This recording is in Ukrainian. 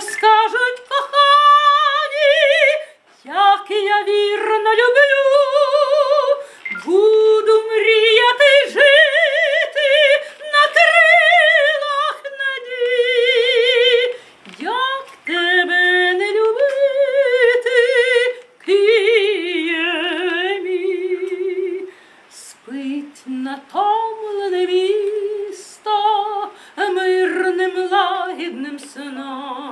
Скажуть кохані, як я вірно люблю, буду мріяти жити на крилах надії. як тебе не любити, Киє мій. спить натомлене місто мирним лагідним сном.